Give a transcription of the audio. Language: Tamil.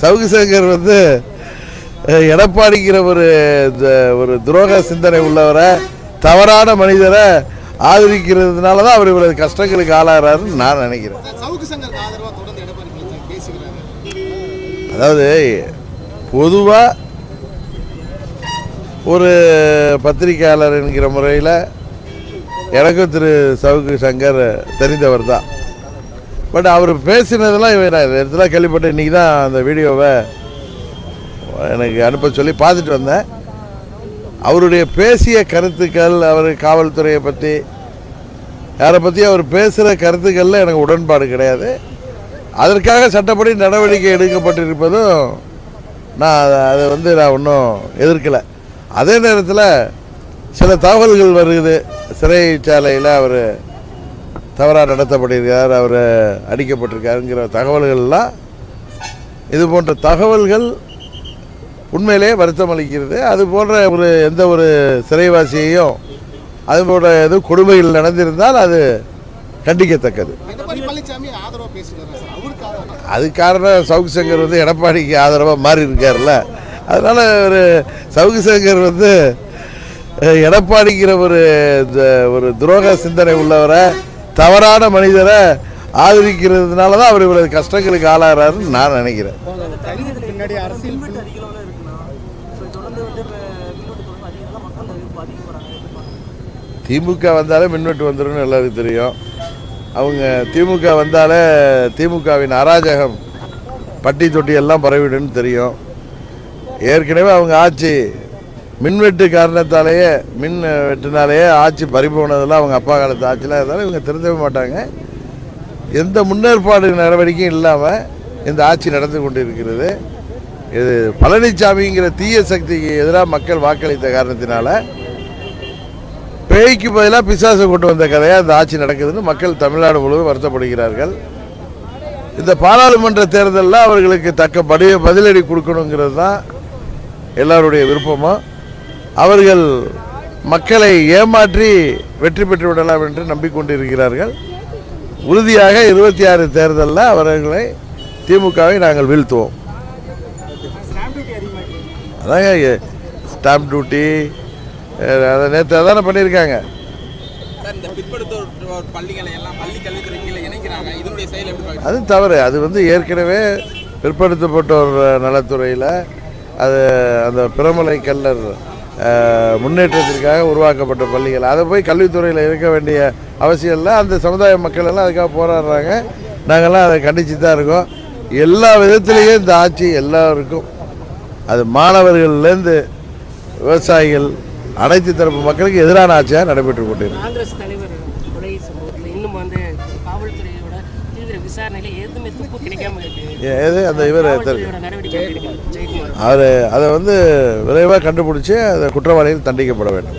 சவுக்கு சங்கர் வந்து எடப்பாடிங்கிற ஒரு ஒரு துரோக சிந்தனை உள்ளவரை தவறான மனிதரை ஆதரிக்கிறதுனால தான் அவர் இவ்வளவு கஷ்டங்களுக்கு ஆளாகிறாருன்னு நான் நினைக்கிறேன். அதாவது பொதுவாக ஒரு பத்திரிகையாளர் என்கிற முறையில் எனக்கும் திரு சவுக்கு சங்கர் தெரிந்தவர் தான் பட் அவர் பேசினதெல்லாம் இவர் நான் இடத்துல கேள்விப்பட்டேன் இன்றைக்கி தான் அந்த வீடியோவை எனக்கு அனுப்ப சொல்லி பார்த்துட்டு வந்தேன். அவருடைய பேசிய கருத்துக்கள் அவர் காவல்துறையை பற்றி யாரை பற்றி அவர் பேசுகிற கருத்துக்களில் எனக்கு உடன்பாடு கிடையாது. அதற்காக சட்டப்படி நடவடிக்கை எடுக்கப்பட்டிருப்பதும் நான் அதை- அதை வந்து நான் ஒன்றும் எதிர்க்கலை. அதே நேரத்தில் சில தகவல்கள் வருது. சிறைச்சாலையில் அவர் தவறாக நடத்தப்பட்டிருக்கார் அவர் அடிக்கப்பட்டிருக்காருங்கிற தகவல்கள்லாம் இது போன்ற தகவல்கள் உண்மையிலேயே வருத்தம் அளிக்கிறது. அது போன்ற ஒரு எந்த ஒரு சிறைவாசியையும் அது போன்ற எதுவும் கொடுமைகள் நடந்திருந்தால் அது கண்டிக்கத்தக்கது. அது காரணம் சவுக்கு சங்கர் வந்து எடப்பாடிக்கு ஆதரவாக மாறி இருக்கார்ல அதனால ஒரு சவுக்கு சங்கர் வந்து எடப்பாடிங்கிற ஒரு ஒரு துரோக சிந்தனை உள்ளவரை தவறான மனிதரை ஆதரிக்கிறதுனால தான் அவர் இவ்வளவு கஷ்டங்களுக்கு ஆளாகிறாருன்னு நான் நினைக்கிறேன். திமுக வந்தாலே மின்வெட்டு வந்துடும் எல்லாருக்கும் தெரியும். அவங்க திமுக வந்தாலே திமுகவின் அராஜகம் பட்டி தொட்டி எல்லாம் பரவிடுன்னு தெரியும். ஏற்கனவே அவங்க ஆட்சி மின்வெட்டு காரணத்தாலேயே மின் வெட்டினாலேயே ஆட்சி பறிபோனதெல்லாம் அவங்க அப்பா காலத்து ஆட்சியில். இருந்தாலும் இவங்க திருந்தவே மாட்டாங்க. எந்த முன்னேற்பாடு நடவடிக்கையும் இல்லாமல் இந்த ஆட்சி நடந்து கொண்டிருக்கிறது. இது பழனிசாமிங்கிற தீய சக்திக்கு எதிராக மக்கள் வாக்களித்த காரணத்தினால பேய்க்கு பதிலாக பிசாசை கொண்டு வந்த கதையாக இந்த ஆட்சி நடக்குதுன்னு மக்கள் தமிழ்நாடு முழுவதும் வருத்தப்படுகிறார்கள். இந்த பாராளுமன்ற தேர்தலில் அவர்களுக்கு தக்க படி பதிலடி கொடுக்கணுங்கிறது தான் எல்லாருடைய விருப்பமும் அவர்கள் மக்களை ஏமாற்றி வெற்றி பெற்று விடலாம் என்று நம்பிக்கொண்டிருக்கிறார்கள். உறுதியாக இருபத்தி ஆறு தேர்தலில் அவர்களை திமுகவை நாங்கள் வீழ்த்துவோம். அதாங்க ஸ்டாம்ப் டியூட்டி அதை நேற்று அதானே பண்ணியிருக்காங்க. அது தவறு. அது வந்து ஏற்கனவே பிற்படுத்தப்பட்டோர் நலத்துறையில் அது அந்த பிரமலை கல்லர் முன்னேற்றத்திற்காக உருவாக்கப்பட்ட பள்ளிகள். அதை போய் கல்வித்துறையில் இருக்க வேண்டிய அவசியம் இல்லை. அந்த சமுதாய மக்கள் எல்லாம் அதுக்காக போராடுறாங்க. நாங்கள்லாம் அதை கண்டித்து தான் இருக்கோம். எல்லா விதத்திலையும் இந்த ஆட்சி எல்லாருக்கும். அது மாணவர்கள்லேருந்து விவசாயிகள் அனைத்து தரப்பு மக்களுக்கு எதிரான ஆட்சியாக நடைபெற்று கொண்டிருக்கு. இன்னும் வந்து காவல்துறையோட தீவிர விசாரணையில எதுவுமே துப்பு கிடைக்காம இருக்கு. ஏது அந்த இவர் நடவடிக்கை அவர் அதை வந்து விரைவாக கண்டுபிடிச்சி அந்த குற்றவாளிகள் தண்டிக்கப்பட வேண்டும்.